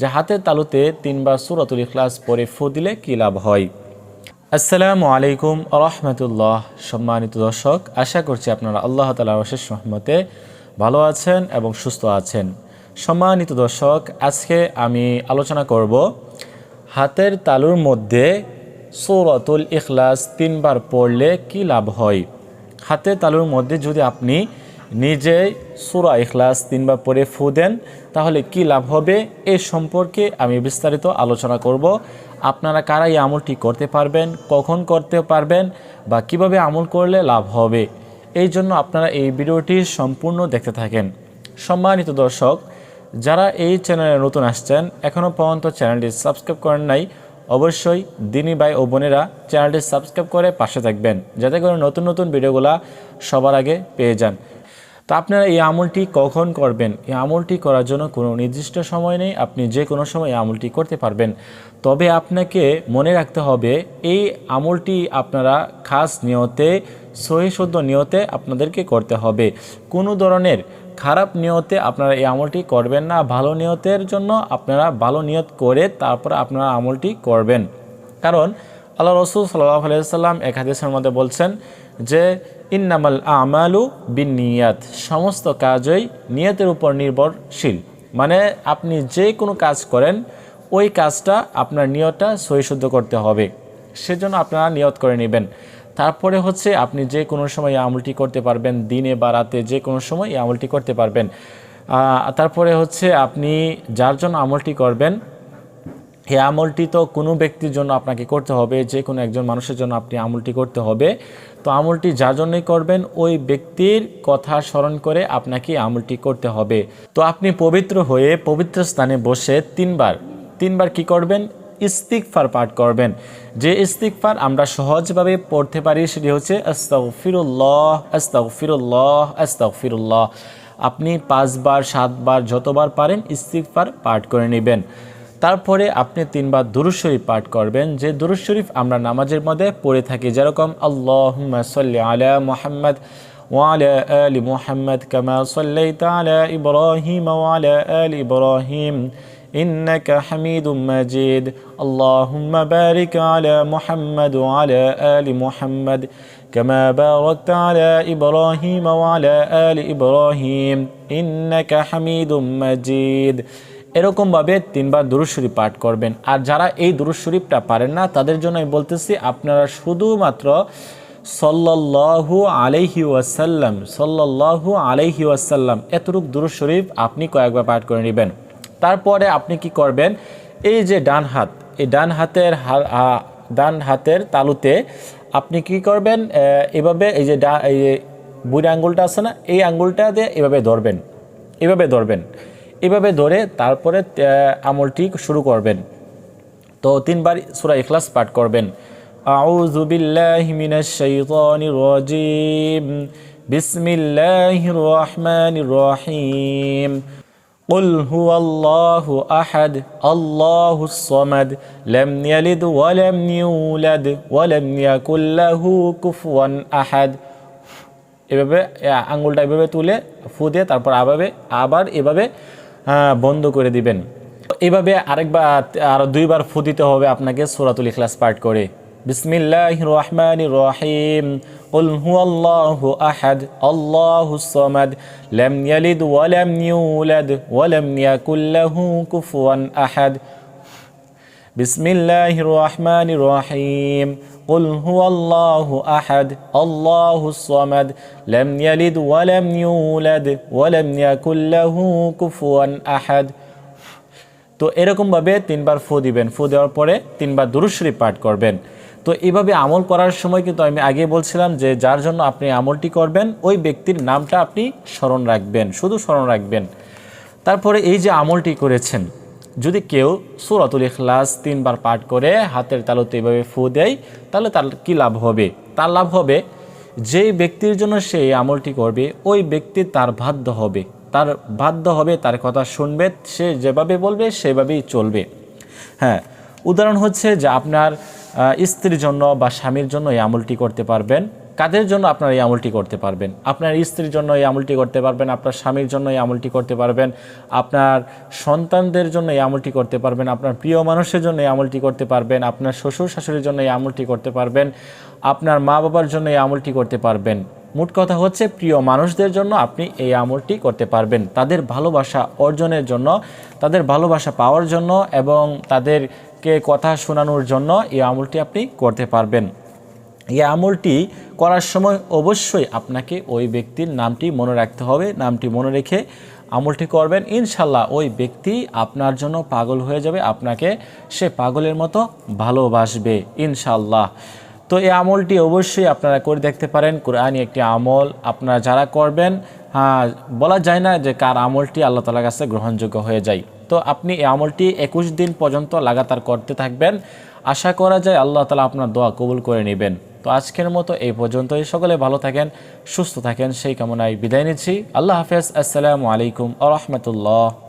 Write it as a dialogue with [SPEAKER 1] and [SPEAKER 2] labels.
[SPEAKER 1] যে হাতের তালুতে তিনবার সুরাতুল ইখলাস পরে ফু দিলে কী লাভ হয়? আসসালামু আলাইকুম রহমতুল্লাহ। সম্মানিত দর্শক, আশা করছি আপনারা আল্লাহ তালার অশেষ রহমতে ভালো আছেন এবং সুস্থ আছেন। সম্মানিত দর্শক, আজকে আমি আলোচনা করব হাতের তালুর মধ্যে সৌরতুল ইখলাস তিনবার পড়লে কি লাভ হয়? হাতের তালুর মধ্যে যদি আপনি নিজেই সুরা ইখলাস তিনবার পরে ফু দেন, তাহলে কি লাভ হবে? এ সম্পর্কে আমি বিস্তারিত আলোচনা করব। আপনারা কারা এই আমলটি করতে পারবেন, কখন করতে পারবেন, বা কীভাবে আমল করলে লাভ হবে? এই জন্য আপনারা এই ভিডিওটি সম্পূর্ণ দেখতে থাকেন। সম্মানিত দর্শক, যারা এই চ্যানেলে নতুন আসছেন এখনও পর্যন্ত চ্যানেলটি সাবস্ক্রাইব করেন নাই, অবশ্যই দিনী ভাই ও বোনেরা চ্যানেলটি সাবস্ক্রাইব করে পাশে থাকবেন, যাতে করে নতুন নতুন ভিডিওগুলা সবার আগে পেয়ে যান। তো আপনারা এই আমলটি কখন করবেন? এই আমলটি করার জন্য কোনো নির্দিষ্ট সময় নেই। আপনি যে কোনো সময় এই আমলটি করতে পারবেন। তবে আপনাকে মনে রাখতে হবে, এই আমলটি আপনারা খাস নিয়তে সহিশুদ্ধ নিয়তে আপনাদেরকে করতে হবে। কোনো ধরনের খারাপ নিয়তে আপনারা এই আমলটি করবেন না। ভালো নিয়তের জন্য আপনারা ভালো নিয়ত করে তারপর আপনারা আমলটি করবেন। কারণ আল্লাহ রসুল সাল্লাহ আলাইসাল্লাম এক হাদিসের মধ্যে বলছেন যে ইন্নামাল আমালু বিন নিয়াত সমস্ত কাজই নিয়তের উপর নির্ভরশীল। মানে আপনি যে কোনো কাজ করেন, ওই কাজটা আপনার নিয়তটা সহিশুদ্ধ করতে হবে। সেজন্য আপনারা নিয়ত করে নেবেন। তারপরে হচ্ছে আপনি যে কোনো সময় আমলটি করতে পারবেন, দিনে বা রাতে যে কোনো সময় এই আমলটি করতে পারবেন। তারপরে হচ্ছে আপনি যার জন্য আমলটি করবেন এই আমলটি তো কোনো ব্যক্তির জন্য আপনাকে করতে হবে, যে কোনো একজন মানুষের জন্য আপনি আমলটি করতে হবে। তো আমলটি যার জন্যই করবেন? ওই ব্যক্তির কথা স্মরণ করে আপনাকে আমলটি করতে হবে। তো আপনি পবিত্র হয়ে পবিত্র স্থানে বসে তিনবার তিনবার কি করবেন? ইস্তিকফার পাঠ করবেন। যে ইস্তিকফার আমরা সহজভাবে পড়তে পারি সেটি হচ্ছে আস্তাউ ফিরুল্লাহ আস্তাউ ফিরুল্লাহ আস্তাউ ফিরুল্লাহ আপনি পাঁচবার, সাতবার যতবার পারেন ইস্তিকফার পাঠ করে নেবেন। তারপরে আপনি তিনবার দুরুজ শরীফ পাঠ করবেন যে দুরুজ শরীফ আমরা নামাজের মধ্যে পড়ে থাকি যেরকম আল্লাহ সাল্লি আলা মোহাম্মদ وعلى آل محمد كما صليت على إبراهيم وعلى آل إبراهيم إنك حميد مجيد اللهم بارك على محمد وعلى آل محمد كما باركت على إبراهيم وعلى آل إبراهيم إنك حميد مجيد এরকমভাবে তিনবার দুরুজ পাঠ করবেন। আর যারা এই দুরুজ শরীফটা পারেন না, তাদের জন্য আমি বলতেছি, আপনারা শুধুমাত্র সল্লাল্লাহু আলাইহি ওয়াসাল্লাম, সল্লাল্লাহু আলাইহি ওয়াসাল্লাম, এতটুক দুরুজ শরীফ আপনি কয়েকবার পাঠ করে নেবেন। তারপরে আপনি কি করবেন, এই যে ডান হাত, এই ডান হাতের ডান হাতের তালুতে আপনি কি করবেন এভাবে এই যে ডা, এই বুড়ি আঙ্গুলটা আছে না, এই আঙ্গুলটা দিয়ে এভাবে ধরবেন এভাবে ধরবেন। এভাবে ধরে তারপরে আমলটি শুরু করবেন তো তিনবার সুরা ইখলাস পাঠ করবেন আউযু বিল্লাহি মিনাশ শাইতানির রাজিম বিসমিল্লাহির রহমানির রহিম قل هو الله أحد الله الصمد لم يلد ولم يولد ولم يكن له كفوا أحد এভাবে আঙ্গুলটা এভাবে তুলে ফু দিয়ে তারপর আবার আবার এভাবে বন্ধ করে দিবেন এভাবে আরেকবার আর দুইবার ফু দিতে হবে আপনাকে সুরাতুল ইখলাস পাঠ করে বিসমিল্লাহ রহমান রহিম قل هو الله أحد الله الصمد لم يلد ولم يولد ولم يكن له كفوا أحد بسم الله الرحمن الرحيم قل هو الله أحد الله الصمد لم يلد ولم يولد ولم يكن له كفوا أحد তো এরকমভাবে তিনবার ফু দিবেন ফু দেওয়ার পরে তিনবার দুরুশ্রী পাঠ করবেন তো এইভাবে আমল করার সময় কিন্তু আমি আগে বলছিলাম যে যার জন্য আপনি আমলটি করবেন ওই ব্যক্তির নামটা আপনি স্মরণ রাখবেন শুধু স্মরণ রাখবেন তারপরে এই যে আমলটি করেছেন যদি কেউ সুরাতুল ইখলাস তিনবার পাঠ করে হাতের তালুতে এইভাবে ফু দেয়, তাহলে তার কী লাভ হবে? তার লাভ হবে যেই ব্যক্তির জন্য সে আমলটি করবে, ওই ব্যক্তি তার বাধ্য হবে। তার বাধ্য হবে, তার কথা শুনবে, সে যেভাবে বলবে, সেভাবেই চলবে। হ্যাঁ উদাহরণ হচ্ছে যে আপনার স্ত্রীর জন্য বা স্বামীর জন্য এই আমলটি করতে পারবেন। কাদের জন্য আপনারা এই আমলটি করতে পারবেন? আপনার স্ত্রীর জন্য এই আমলটি করতে পারবেন, আপনার স্বামীর জন্য এই আমলটি করতে পারবেন, আপনার সন্তানদের জন্য এই আমলটি করতে পারবেন, আপনার প্রিয় মানুষের জন্য এই আমলটি করতে পারবেন, আপনার শ্বশুর শাশুড়ির জন্য এই আমলটি করতে পারবেন, আপনার মা বাবার জন্য এই আমলটি করতে পারবেন। মোট কথা হচ্ছে, প্রিয় মানুষদের জন্য আপনি এই আমলটি করতে পারবেন। তাদের ভালোবাসা অর্জনের জন্য, তাদের ভালোবাসা পাওয়ার জন্য এবং তাদেরকে কথা শোনানোর জন্য এই আমলটি আপনি করতে পারবেন। এই আমলটি করার সময় অবশ্যই আপনাকে ওই ব্যক্তির নামটি মনে রাখতে হবে, নামটি মনে রেখে আমলটি করবেন। ইনশাল্লাহ ওই ব্যক্তি আপনার জন্য পাগল হয়ে যাবে, আপনাকে সে পাগলের মতো ভালোবাসবে ইনশাল্লাহ তো এই আমলটি অবশ্যই আপনারা করে দেখতে পারেন, কোরআনই একটি আমল, আপনারা যারা করবেন হ্যাঁ বলা যায় না যে কার আমলটি আল্লাহ তালার কাছে গ্রহণযোগ্য হয়ে যায়। তো আপনি এই আমলটি একুশ দিন পর্যন্ত লাগাতার করতে থাকবেন। আশা করা যায় আল্লাহ তালা আপনার দোয়া কবুল করে নেবেন। তো আজকের মতো এই পর্যন্তই। সকলে ভালো থাকেন, সুস্থ থাকেন। সেই কামনায় বিদায় নিচ্ছি। আল্লাহ হাফেজ। আসসালামু আলাইকুম আ রহমতুল্লাহ।